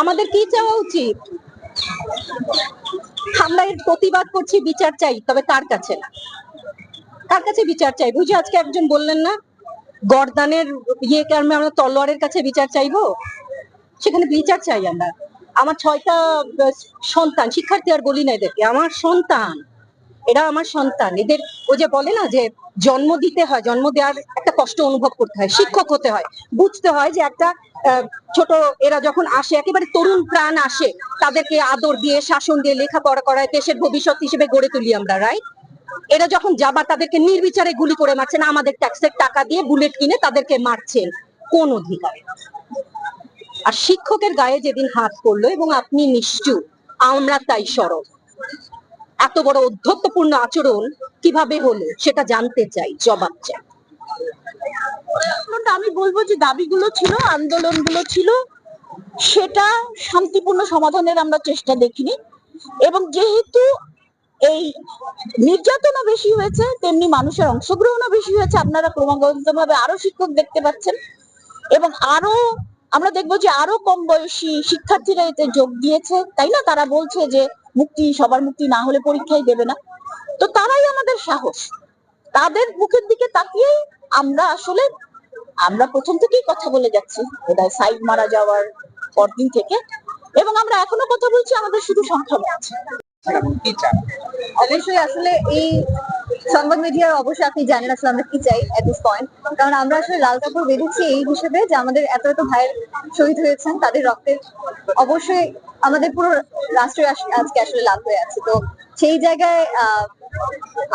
আমাদের কি চাওয়া উচিত? আমরা এর প্রতিবাদ করছি, বিচার চাই, তবে কার কাছে? না কার কাছে বিচার চাই বুঝে আজকে একজন বললেন না, গরদানের ইয়ে কারণে আমরা তলোয়ারের কাছে বিচার চাইব? সেখানে বিচার চাই আমরা। আমার ছয়টা সন্তান, শিক্ষার্থী আর বলি না এদেরকে, আমার সন্তান, এরা আমার সন্তান। এদের, ও যে বলে না যে জন্ম দিতে হয়, জন্ম দেওয়ার কষ্ট অনুভব করতে হয়, শিক্ষক হতে হয়। বুঝতে হয় যে একটা ছোট এরা যখন আসে, একেবারে তরুণ প্রাণ আসে, তাদেরকে আদর দিয়ে, শাসন দিয়ে, লেখাপড়া করায়, দেশের ভবিষ্যৎ হিসেবে গড়ে তুলি আমরা রাইট এরা যখন যাবার তাদেরকে নির্বিচারে গুলি করে মারছেন, আমাদের ট্যাক্সের টাকা দিয়ে বুলেট কিনে তাদেরকে মারছেন। কোন অধিকারে? আর শিক্ষকের গায়ে যেদিন হাত পড়ল, এবং আপনি নিশ্চুপ, আমরা তাই সরব। এত বড় অধ্যত্বপূর্ণ আচরণ কীভাবে হলো, সেটা জানতে চাই, জবাব চাই। বলব যে দাবিগুলো ছিল, আন্দোলনগুলো ছিল, সেটা শান্তিপূর্ণ সমাধানের আমরা চেষ্টা দেখিনি। এবং যেহেতু এই নির্যাতনও বেশি হয়েছে, তেমনি মানুষের অংশগ্রহণও বেশি হয়েছে, আপনারা ক্রমাগত ভাবে আরও শিক্ষক দেখতে পাচ্ছেন। এবং আরও আমরা দেখব যে আরও কম বয়সী শিক্ষার্থীরা এতে যোগ দিয়েছে, তাই না? তারা বলছে যে মুক্তি, সবার মুক্তি না হলে পরীক্ষাই দেবে না। তো তারাই আমাদের সাহস। তাদের মুখের দিকে তাকিয়েই আমরা আসলে আমরা প্রথম থেকেই কথা বলে যাচ্ছি বোধহয় সাইড মারা যাওয়ার পরদিন থেকে। এবং আমরা এখনও কথা বলছি আমাদের শুধু সংখ্যা আছে অবশ্যই আসলে এই সংবাদ মিডিয়ার অবশ্যই আপনি জানেন আসলে আমরা কি চাই এট দিস পয়েন্ট কারণ আমরা আসলে লাল কাপড় বেঁধেছি এই হিসেবে যে আমাদের এত এত ভাইয়ের শহীদ হয়েছেন তাদের রক্তের অবশ্যই আমাদের পুরো রাষ্ট্রে আজকে আসলে লাভ হয়ে আছে। তো সেই জায়গায় আহ,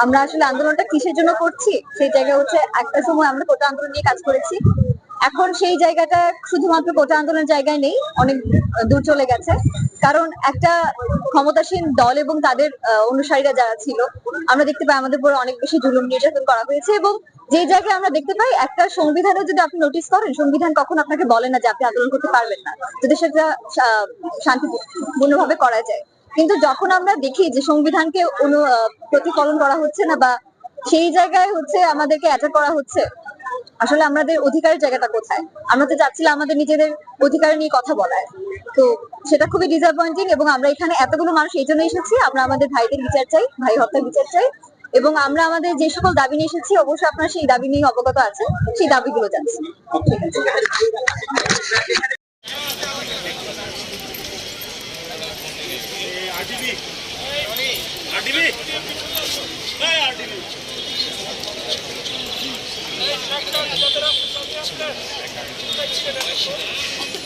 আমরা আসলে আন্দোলনটা কিসের জন্য করছি? সেই জায়গা হচ্ছে একটা সময় আমরা কোটা আন্দোলন নিয়ে কাজ করেছি। এখন সেই জায়গাটা শুধুমাত্র কোটা আন্দোলনের জায়গায় নেই, অনেক দূর চলে গেছে। কারণ একটা ক্ষমতাসীন দল এবং তাদের অনুসারীরা যারা ছিল, আমরা দেখতে পাই আমাদের উপর অনেক বেশি জুলুম নির্যাতন করা হয়েছে এবং যে জায়গায় আমরা দেখতে পাই একটা সংবিধানে যদি আপনি নোটিস করেন, সংবিধান কখন আপনাকে বলে না যে আপনি আন্দোলন করতে পারবেন না। যদি সেটা শান্তিপূর্ণভাবে করা যায়। কিন্তু যখন আমরা দেখি যে সংবিধানকে অনু প্রতিফলন করা হচ্ছে না বা সেই জায়গায় হচ্ছে আমাদেরকে অ্যাটাক করা হচ্ছে, আসলে আমাদের অধিকারের জায়গাটা কোথায়? আমরা তো চাচ্ছিলাম আমাদের নিজেদের অধিকার নিয়ে কথা বলার। তো সেটা খুবই ডিসঅ্যাপয়েন্টিং এবং আমরা এখানে এতগুলো মানুষ এই জন্য এসেছি, আমরা আমাদের ভাইদের বিচার চাই, ভাই হত্যার বিচার চাই এবং আমরা আমাদের যে সকল দাবি নিয়ে এসেছি, অবশ্যই আপনারা সেই দাবি নিয়ে অবগত আছেন, সেই দাবিগুলো যাচ্ছে দিবি আর দিবি Thank you.